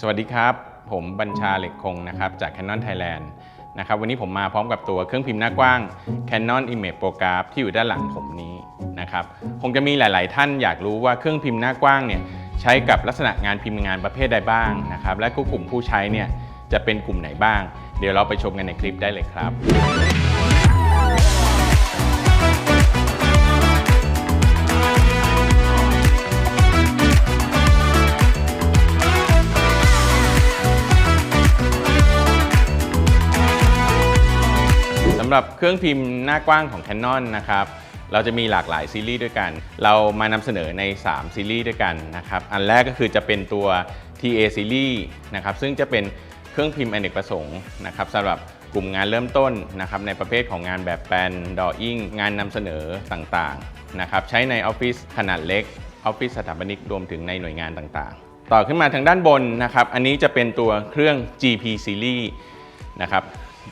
สวัสดีครับ ผมบัญชาเหล็กคงนะครับจาก Canon Thailand นะครับวันนี้ผมมาพร้อมกับตัวเครื่องพิมพ์หน้ากว้าง Canon Image Pro Graph ที่อยู่ด้านหลังผมนี้นะครับคงจะมีหลาย ๆ ท่านอยากรู้ว่าเครื่องพิมพ์หน้ากว้างเนี่ยใช้กับลักษณะงานพิมพ์งานประเภทใดบ้างนะครับและก็กลุ่มผู้ใช้เนี่ยจะเป็นกลุ่มไหนบ้าง เดี๋ยวเราไปชมกันในคลิปได้เลยครับ หรับเครื่องพิมพ์หน้ากว้างของ Canon นะครับเราจะมีหลากหลายซีรีส์ด้วยกัน เรามานำเสนอใน 3 ซีรีส์ด้วยกันนะครับ อันแรกก็คือจะเป็นตัว TA ซีรีส์นะครับ ซึ่งจะเป็นเครื่องพิมพ์อเนกประสงค์นะครับสำหรับกลุ่มงานเริ่มต้นนะครับในประเภทของงานแบบแปลนดออิ่งงานนำเสนอต่างๆนะครับใช้ในออฟฟิศขนาดเล็กออฟฟิศสถาปนิกรวมถึงในหน่วยงานต่างๆ ต่อขึ้นมาทางด้านบนนะครับ อันนี้จะเป็นตัวเครื่อง GP Series นะครับ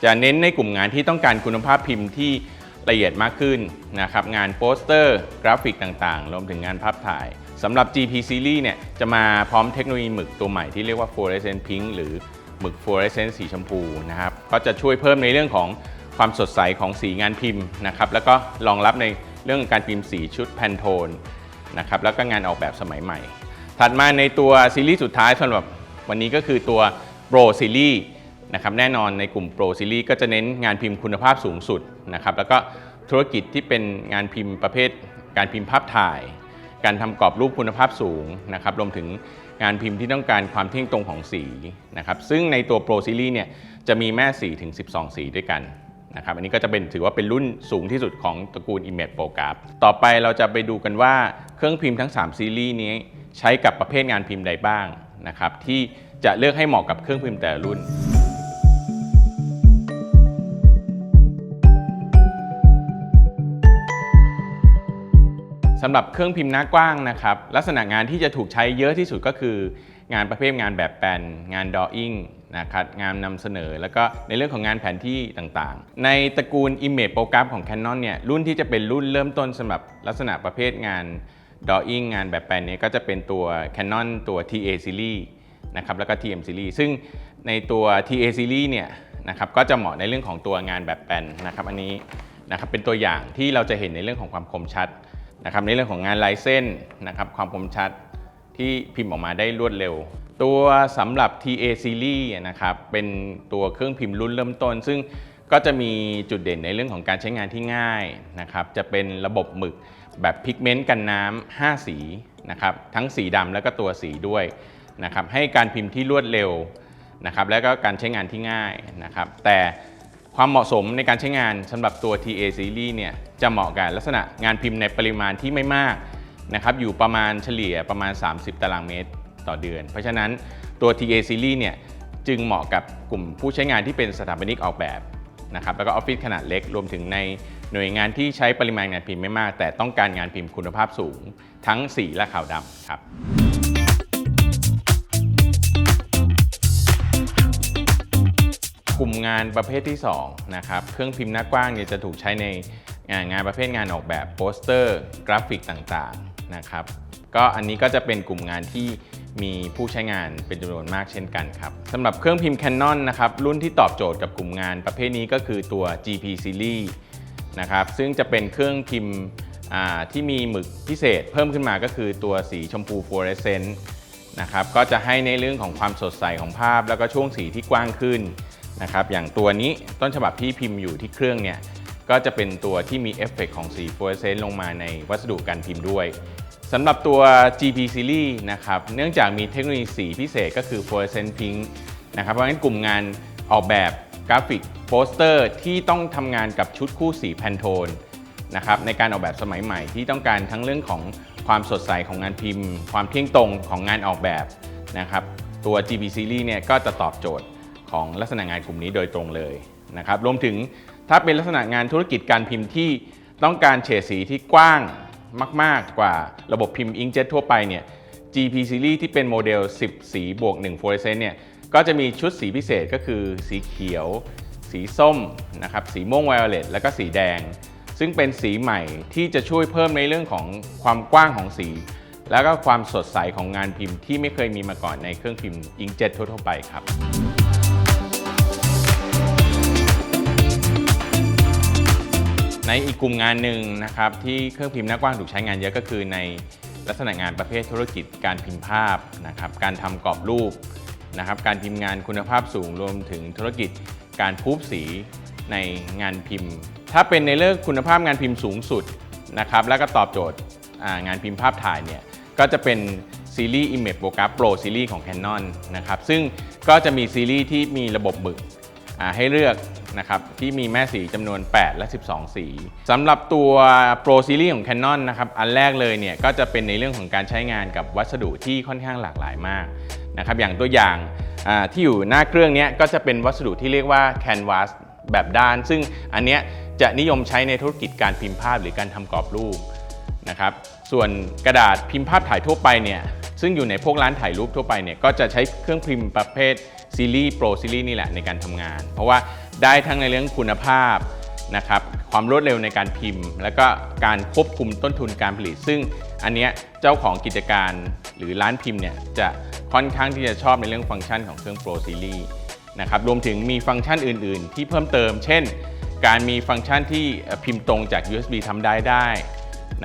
จะเน้นในกลุ่มงานที่ต้องการคุณภาพพิมพ์ที่ละเอียดมากขึ้นนะครับงานโปสเตอร์ กราฟิกต่างๆ รวมถึงงานภาพถ่ายสำหรับ GP Series เนี่ยจะมาพร้อมเทคโนโลยีหมึกตัวใหม่ที่เรียกว่า Fluorescent Pink หรือหมึก Fluorescent สีชมพูนะครับก็จะช่วยเพิ่มในเรื่องของความสดใสของสีงานพิมพ์นะครับแล้วก็รองรับในเรื่องการพิมพ์สีชุดแพนโทนนะครับแล้วก็งานออกแบบสมัยใหม่ ถัดมาในตัวซีรีส์สุดท้ายสำหรับวันนี้ก็คือตัว Pro Series นะครับแน่นอนในกลุ่ม Pro Series ก็จะเน้นงานพิมพ์คุณภาพสูงสุดนะครับแล้วก็ธุรกิจที่เป็นงานพิมพ์ประเภท การพิมพ์ภาพถ่าย การทำกรอบรูปคุณภาพสูงนะครับรวมถึงงานพิมพ์ที่ต้องการความเที่ยงตรงของสีนะครับซึ่งในตัว Pro Series เนี่ยจะมีแม่สีถึง 12 สีด้วยกันนะครับอันนี้ก็จะเป็นถือว่าเป็นรุ่นสูงที่สุดของตระกูล Image Pro Graph ต่อไปเราจะไปดูกันว่าเครื่องพิมพ์ทั้ง 3 ซีรีส์นี้ใช้กับประเภทงานพิมพ์ใดบ้างนะครับที่จะเลือกให้เหมาะกับเครื่องพิมพ์แต่ละรุ่น สำหรับเครื่องพิมพ์หน้ากว้างนะครับ ลักษณะงานที่จะถูกใช้เยอะที่สุดก็คือ งานประเภทงานแบบแปลนงานดออิ่งนะครับงานนำเสนอ แล้วก็ในเรื่องของงานแผนที่ต่างๆ ในตระกูล Image Program ของ Canon เนี่ยรุ่นที่จะเป็นรุ่นเริ่มต้นสำหรับลักษณะประเภทงาน Drawing งานแบบแปลนนี้ก็จะเป็นตัว Canon ตัว TA Series นะครับแล้วก็ TM Series ซึ่งในตัว TA Series เนี่ยนะครับก็จะเหมาะในเรื่องของตัวงานแบบแปลนนะครับอันนี้นะครับเป็นตัวอย่างที่เราจะเห็นในเรื่องของความคมชัด นะครับในเรื่องของงานลายเส้นนะครับความคมชัดที่พิมพ์ออกมาได้รวดเร็ว ตัวสำหรับ TA Series นะครับเป็นตัวเครื่องพิมพ์รุ่นเริ่มต้น ซึ่งก็จะมีจุดเด่นในเรื่องของการใช้งานที่ง่ายนะครับจะเป็นระบบหมึกแบบพิกเมนต์กันน้ำ5สีนะครับทั้งสีดำแล้วก็ตัวสีด้วยนะครับให้การพิมพ์ที่รวดเร็วนะครับและก็การใช้งานที่ง่ายนะครับแต่ ความเหมาะสมในการใช้งานสำหรับตัว TA Series เนี่ยจะเหมาะกับลักษณะงานพิมพ์ในปริมาณที่ไม่มากนะครับอยู่ประมาณเฉลี่ยประมาณ 30 ตารางเมตรต่อเดือน เพราะฉะนั้นตัว TA Series เนี่ยจึงเหมาะกับกลุ่มผู้ใช้งานที่เป็นสถาปนิกออกแบบนะครับแล้วก็ออฟฟิศขนาดเล็กรวมถึงในหน่วยงานที่ใช้ปริมาณงานพิมพ์ไม่มาก แต่ต้องการงานพิมพ์คุณภาพสูง ทั้งสีและขาวดำครับ กลุ่มงานประเภทที่2นะครับเครื่องพิมพ์หน้ากว้างเนี่ยจะถูกใช้ในงานงานประเภทงานออกแบบโปสเตอร์ กราฟิกต่างๆนะครับก็อันนี้ก็จะเป็นกลุ่มงานที่มีผู้ใช้งานเป็นจำนวนมากเช่นกันครับสำหรับเครื่องพิมพ์ Canon นะครับรุ่นที่ตอบโจทย์กับกลุ่มงานประเภทนี้ก็คือตัว GP Series นะครับซึ่งจะเป็นเครื่องพิมพ์ที่มีหมึกพิเศษเพิ่มขึ้นมาก็คือตัวสีชมพูฟลูออเรสเซนต์นะครับก็จะให้ในเรื่องของความสดใสของภาพ แล้วก็ช่วงสีที่กว้างขึ้น นะครับอย่างตัวนี้ต้นฉบับที่พิมพ์อยู่ที่เครื่องเนี่ยก็จะเป็นตัวที่มีเอฟเฟกต์ของสีฟลูออเรสเซนต์ลงมาในวัสดุการพิมพ์ด้วยสำหรับตัว GP Series นะครับเนื่องจากมีเทคโนโลยีสีพิเศษก็คือ Fluorescent Pink นะครับเพราะฉะนั้นกลุ่มงานออกแบบกราฟิกโปสเตอร์ที่ต้องทำงานกับชุดคู่สีแพนโทนนะครับในการออกแบบสมัยใหม่ที่ต้องการทั้งเรื่องของความสดใสของงานพิมพ์ ความเที่ยงตรงของงานออกแบบนะครับตัว GP Series เนี่ยก็จะตอบโจทย์ ของลักษณะงานกลุ่มนี้โดยตรงเลยนะครับรวมถึงถ้าเป็นลักษณะงานธุรกิจการพิมพ์ที่ต้องการเฉดสีที่กว้างมาก ๆ กว่าระบบพิมพ์อิงเจ็ตทั่วไปเนี่ย GP Series ที่เป็นโมเดล 10 สีบวก1 fluorescent เนี่ยก็จะมีชุดสีพิเศษก็คือสีเขียว สีส้มนะครับสีม่วงไวโอเลตแล้วก็สีแดง ซึ่งเป็นสีใหม่ที่จะช่วยเพิ่มในเรื่องของความกว้างของสี แล้วก็ความสดใสของงานพิมพ์ที่ไม่เคยมีมาก่อนในเครื่องพิมพ์อิงเจ็ตทั่วๆไปครับ ในอีกกลุ่มงานหนึ่งนะครับที่เครื่องพิมพ์หน้ากว้างถูกใช้งานเยอะก็คือในลักษณะงานประเภทธุรกิจการพิมพ์ภาพนะครับการทำกรอบรูปนะครับการพิมพ์งานคุณภาพสูงรวมถึงธุรกิจการพูบสีในงานพิมพ์ ถ้าเป็นในเรื่องคุณภาพงานพิมพ์สูงสุดนะครับแล้วก็ตอบโจทย์งานพิมพ์ภาพถ่ายเนี่ยก็จะเป็นซีรีส์ Image Bokeh Pro ซีรีส์ของ Canon นะครับซึ่งก็จะมีซีรีส์ที่มีระบบหมึกให้เลือก นะครับที่มีแม่สีจำนวน 8 และ 12 สีสำหรับตัว Pro Series ของ Canon นะครับอันแรกเลยเนี่ยก็จะเป็นในเรื่องของการใช้งานกับวัสดุที่ค่อนข้างหลากหลายมากนะครับอย่างตัวอย่างที่อยู่หน้าเครื่องเนี้ยก็จะเป็นวัสดุที่เรียกว่า Canvas แบบด้าน ซึ่งอันเนี้ยจะนิยมใช้ในธุรกิจการพิมพ์ภาพหรือการทำกรอบรูปนะครับส่วนกระดาษพิมพ์ภาพถ่ายทั่วไปเนี่ยซึ่งอยู่ในพวกร้านถ่ายรูปทั่วไปเนี่ยก็จะใช้เครื่องพิมพ์ประเภทซีรีส์โปรซีรีส์นี่แหละในการทำงาน เพราะว่า ได้ทั้งในเรื่องคุณภาพนะครับความรวดเร็วในการพิมพ์ แล้วก็การควบคุมต้นทุนการผลิต ซึ่งอันเนี้ยเจ้าของกิจการหรือร้านพิมพ์เนี่ยจะค่อนข้างที่จะชอบในเรื่องฟังก์ชันของเครื่องโปรซีรีส์นะครับรวมถึงมีฟังก์ชันอื่น ๆ ที่เพิ่มเติม เช่น การมีฟังก์ชันที่พิมพ์ตรงจาก USB ทำได้ได้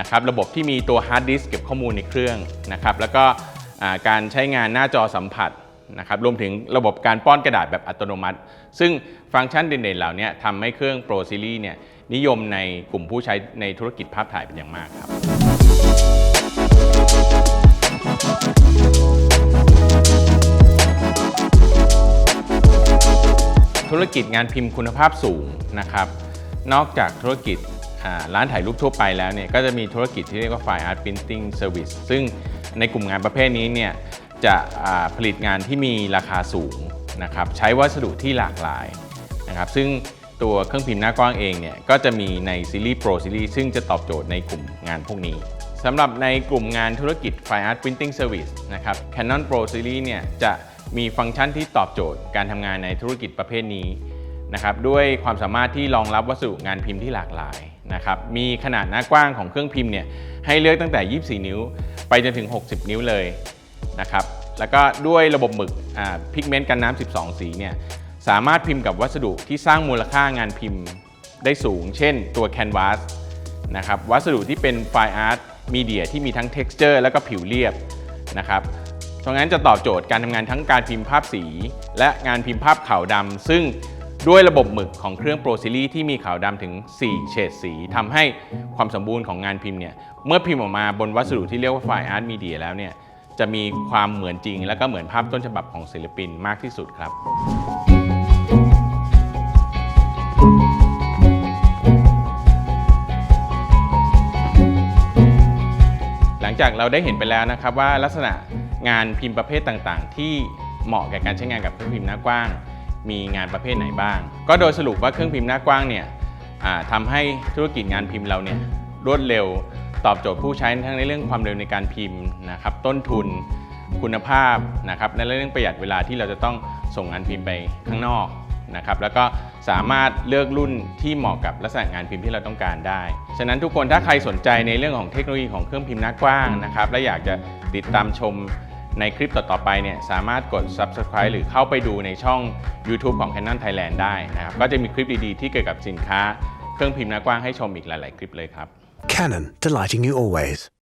นะครับระบบที่มีตัวฮาร์ดดิสก์เก็บข้อมูลในเครื่องนะครับแล้วก็การใช้งานหน้าจอสัมผัส นะครับรวมถึงระบบการป้อนกระดาษแบบอัตโนมัติ ซึ่งฟังก์ชันเด่นๆ เหล่านี้ทำให้เครื่อง Pro Series เนี่ยนิยมในกลุ่มผู้ใช้ในธุรกิจภาพถ่ายเป็นอย่างมากครับธุรกิจงานพิมพ์คุณภาพสูงนะครับนอกจากธุรกิจร้านถ่ายรูปทั่วไปแล้วเนี่ยก็จะมีธุรกิจที่เรียกว่า Fine Art Printing Service ซึ่งในกลุ่มงานประเภทนี้เนี่ย จะผลิตงานที่มีราคาสูงนะครับใช้วัสดุที่หลากหลายนะครับซึ่งตัวเครื่องพิมพ์หน้ากว้างเองเนี่ยก็จะมีในซีรีส์ Pro Series ซึ่งจะตอบโจทย์ในกลุ่มงานพวกนี้สำหรับในกลุ่มงานธุรกิจ Fine Art Printing Service นะครับ Canon Pro Series เนี่ยจะมีฟังก์ชันที่ตอบโจทย์การทำงานในธุรกิจประเภทนี้นะครับด้วยความสามารถที่รองรับวัสดุงานพิมพ์ที่หลากหลายนะครับมีขนาดหน้ากว้างของเครื่องพิมพ์เนี่ยให้เลือกตั้งแต่ 24 นิ้ว ไปจนถึง 60 นิ้วเลย นะครับแล้วก็ด้วยระบบหมึกพิกเมนต์กันน้ำ 12 สีเนี่ยสามารถพิมพ์กับวัสดุที่สร้างมูลค่างานพิมพ์ได้สูง เช่นตัว Canvas นะครับวัสดุที่เป็นไฟล์อาร์ตมีเดียที่มีทั้ง texture แล้วก็ผิวเรียบนะครับเพราะงั้นจะตอบโจทย์การทำงานทั้งการพิมพ์ภาพสี และงานพิมพ์ภาพขาวดำซึ่งด้วยระบบหมึกของเครื่อง Pro Series ที่มีขาวดำถึง 4 เฉดสีทำให้ความสมบูรณ์ของงานพิมพ์เนี่ยเมื่อพิมพ์ออกมาบนวัสดุที่เรียกว่าไฟล์อาร์ตมีเดียแล้วเนี่ย จะมีความเหมือนจริง และก็เหมือนภาพต้นฉบับของศิลปินมากที่สุดครับ หลังจากเราได้เห็นไปแล้วนะครับว่าลักษณะงานพิมพ์ประเภทต่างๆ ที่เหมาะแก่การใช้งานกับเครื่องพิมพ์หน้ากว้าง มีงานประเภทไหนบ้าง ก็โดยสรุปว่าเครื่องพิมพ์หน้ากว้างเนี่ยทำให้ธุรกิจงานพิมพ์เราเนี่ยรวดเร็ว ตอบโจทย์ผู้ใช้ทั้งในเรื่องความเร็วในการพิมพ์นะครับต้นทุนคุณภาพนะครับในเรื่องประหยัดเวลาที่เราจะต้องส่งงานพิมพ์ไปข้างนอกนะครับแล้วก็สามารถเลือกรุ่นที่เหมาะกับลักษณะงานพิมพ์ที่เราต้องการได้ ฉะนั้นทุกคนถ้าใครสนใจในเรื่องของเทคโนโลยีของเครื่องพิมพ์หน้ากว้างนะครับและอยากจะติดตามชมในคลิปต่อ ๆ ไปเนี่ยสามารถกด subscribe หรือเข้าไปดูในช่อง YouTube ของ Canon Thailand ได้นะครับก็จะมีคลิปดี ๆ ที่เกี่ยวกับสินค้า เครื่องพิมพ์หน้ากว้างให้ชมอีกหลาย ๆ คลิปเลยครับ Canon, delighting you always.